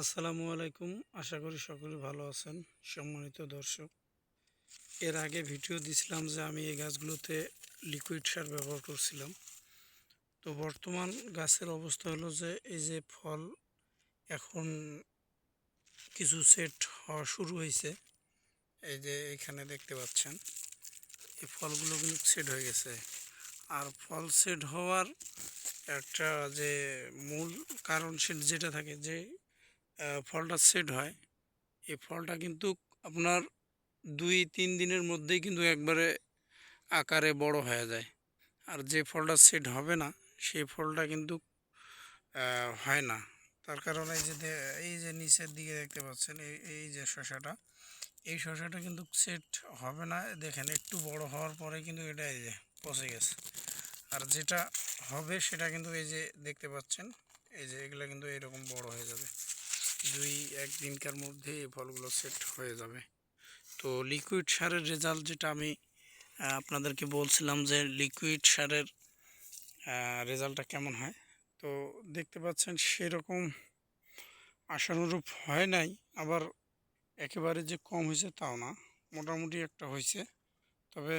আসসালামু আলাইকুম। আশা করি সকলে ভালো আছেন, সম্মানিত দর্শক। এর আগে ভিডিও দিছিলাম যে আমি এই গাছগুলোতে লিকুইড সার ব্যবহার করছিলাম। তো বর্তমান গাছের অবস্থা হলো যে এই যে ফল এখন কিছু সেট হওয়া শুরু হয়েছে। এই যে এখানে দেখতে পাচ্ছেন, এই ফলগুলো কিন্তু সেট হয়ে গেছে। আর ফল সেট হওয়ার একটা যে মূল কারণ সেট যেটা থাকে যে ফলটা সেট হয়। এই ফলটা কিন্তু আপনার দুই, তিন দিনের মধ্যেই কিন্তু একবারে আকারে বড় হয়ে যায়। আর যে ফলটা সেট হবে না, সেই ফলটা কিন্তু হয় না। তার কারণ এই যে এই যে নিচের দিকে দেখতে পাচ্ছেন, এই এই যে শসাটা, এই শসাটা কিন্তু সেট হবে না। দেখেন, একটু বড় হওয়ার পরে কিন্তু এটা এই যে পচে গেছে। আর যেটা হবে সেটা কিন্তু এই যে দেখতে পাচ্ছেন, এই যে এগুলো কিন্তু এরকম বড় হয়ে যাবে। দুই, এক দিনকার মধ্যে এই ফলগুলো সেট হয়ে যাবে। তো লিকুইড সারের রেজাল্ট যেটা আমি আপনাদেরকে বলছিলাম যে লিকুইড সারের রেজাল্টটা কেমন হয়? তো দেখতে পাচ্ছেন সেরকম আশানুরূপ হয় নাই, আবার একেবারে যে কম হয়েছে তাও না, মোটামুটি একটা হয়েছে। তবে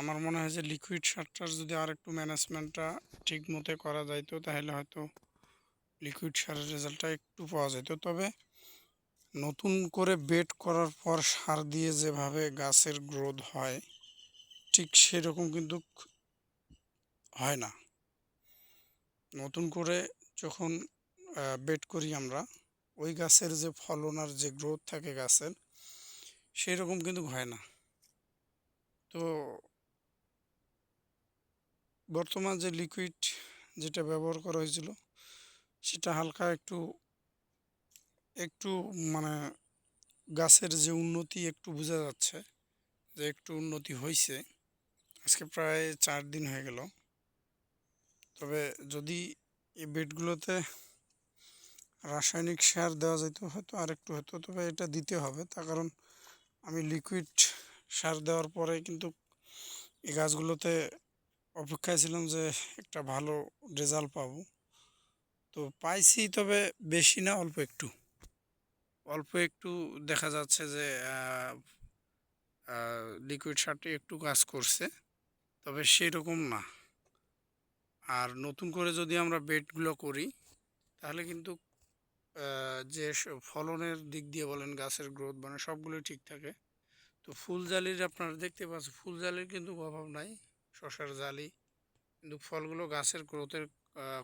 আমার মনে হয় যে লিকুইড সারটার যদি আর একটু ম্যানেজমেন্টটা ঠিক মতো করা যাইতো, তাহলে হয়তো লিকুইড সারের রেজাল্টটা একটু পাওয়া যেত। তবে নতুন করে বেড করার পর সার দিয়ে যেভাবে গাছের গ্রোথ হয়, ঠিক সেরকম কিন্তু হয় না। নতুন করে যখন বেড করি আমরা, ওই গাছের যে ফলন আর যে গ্রোথ থাকে গাছের সেই রকম কিন্তু হয় না। তো বর্তমান যে লিকুইড যেটা ব্যবহার করা হয়েছিল সেটা হালকা একটু একটু মানে গাছের যে উন্নতি একটু বোঝা যাচ্ছে যে একটু উন্নতি হয়েছে আজকে প্রায় চার দিন হয়ে গেল। তবে যদি এই বেডগুলোতে রাসায়নিক সার দেওয়া যেত হয়তো আর একটু হতো, তবে এটা দিতে হবে। তার কারণ আমি লিকুইড সার দেওয়ার পরে কিন্তু এই গাছগুলোতে অপেক্ষায় ছিলাম যে একটা ভালো রেজাল্ট পাবো। তো পাইছি, তবে বেশি না, অল্প একটু। অল্প একটু দেখা যাচ্ছে যে লিকুইড সারটি একটু কাজ করছে, তবে সেরকম না। আর নতুন করে যদি আমরা বেডগুলো করি, তাহলে কিন্তু যে ফলনের দিক দিয়ে বলেন, গাছের গ্রোথ মানে সবগুলোই ঠিক থাকে। তো ফুল জালির আপনারা দেখতে পাচ্ছেন, ফুল জালির কিন্তু অভাব নাই। শশার জালি, কিন্তু ফলগুলো গাছের গ্রোথের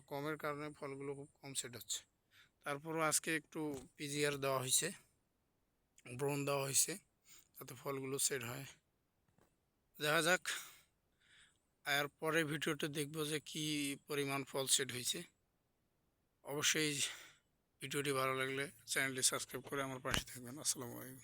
কমের কারণে ফলগুলো খুব কম সেট হচ্ছে। তারপরও আজকে একটু পিজিআর দেওয়া হয়েছে ব্রন দেওয়া হয়েছে যাতে ফলগুলো সেট হয়। দেখা যাক, আর পরের ভিডিওটা দেখব যে কি পরিমাণ ফল সেট হয়েছে। অবশ্যই ভিডিওটি ভালো লাগলে চ্যানেলটি সাবস্ক্রাইব করে আমার পাশে থাকবেন। আসসালামু আলাইকুম।